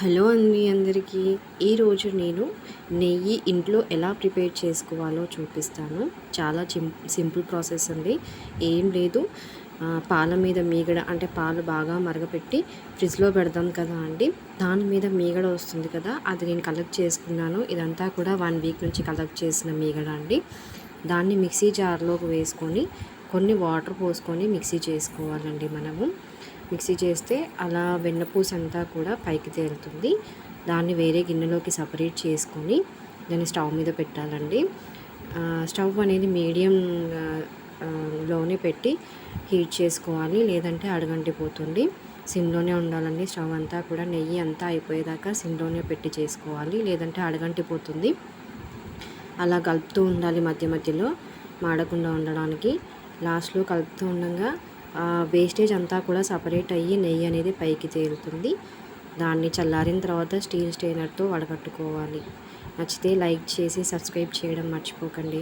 Hello అండి అందరికీ. ఈరోజు నేను నెయ్యి ఇంట్లో ఎలా ప్రిపేర్ చేసుకోవాలో చూపిస్తాను. చాలా సింపుల్ ప్రాసెస్ అండి. ఏం లేదు. పాల మీద మీగడ అంటే పాలు బాగా మరగపెట్టి ఫ్రిడ్జ్లో పెడదాం కదా అండి. దాని మీద మీగడ వస్తుంది కదా అది నేను కలెక్ట్ చేసుకున్నాను. ఇదంతా కూడా వన్ వీక్ నుంచి కలెక్ట్ చేసిన మీగడ అండి. దాన్ని మిక్సీ జార్లోకి వేసుకొని కొన్ని వాటర్ పోసుకొని మిక్సీ చేసుకోవాలండి మనము. మిక్సీ చేస్తే అలా వెన్నపూస అంతా కూడా పైకి తేలుతుంది. దాన్ని వేరే గిన్నెలోకి సపరేట్ చేసుకొని దాన్ని స్టవ్ మీద పెట్టాలండి. స్టవ్ అనేది మీడియం లోనే పెట్టి హీట్ చేసుకోవాలి లేదంటే అడగంటిపోతుంది. సిమ్లోనే ఉండాలండి. స్టవ్ అంతా కూడా నెయ్యి అంతా అయిపోయేదాకా సిమ్లోనే పెట్టి చేసుకోవాలి లేదంటే అడగంటిపోతుంది. అలా కలుపుతూ ఉండాలి మధ్య మధ్యలో మాడకుండా ఉండడానికి. లాస్ట్లో కలుపుతూ ఉండగా వేస్టేజ్ అంతా కూడా సపరేట్ అయ్యి నెయ్యి అనేది పైకి తేలుతుంది. దాన్ని చల్లారిన తర్వాత స్టీల్ స్టెయినర్తో వడగట్టుకోవాలి. నచ్చితే లైక్ చేసి సబ్స్క్రైబ్ చేయడం మర్చిపోకండి.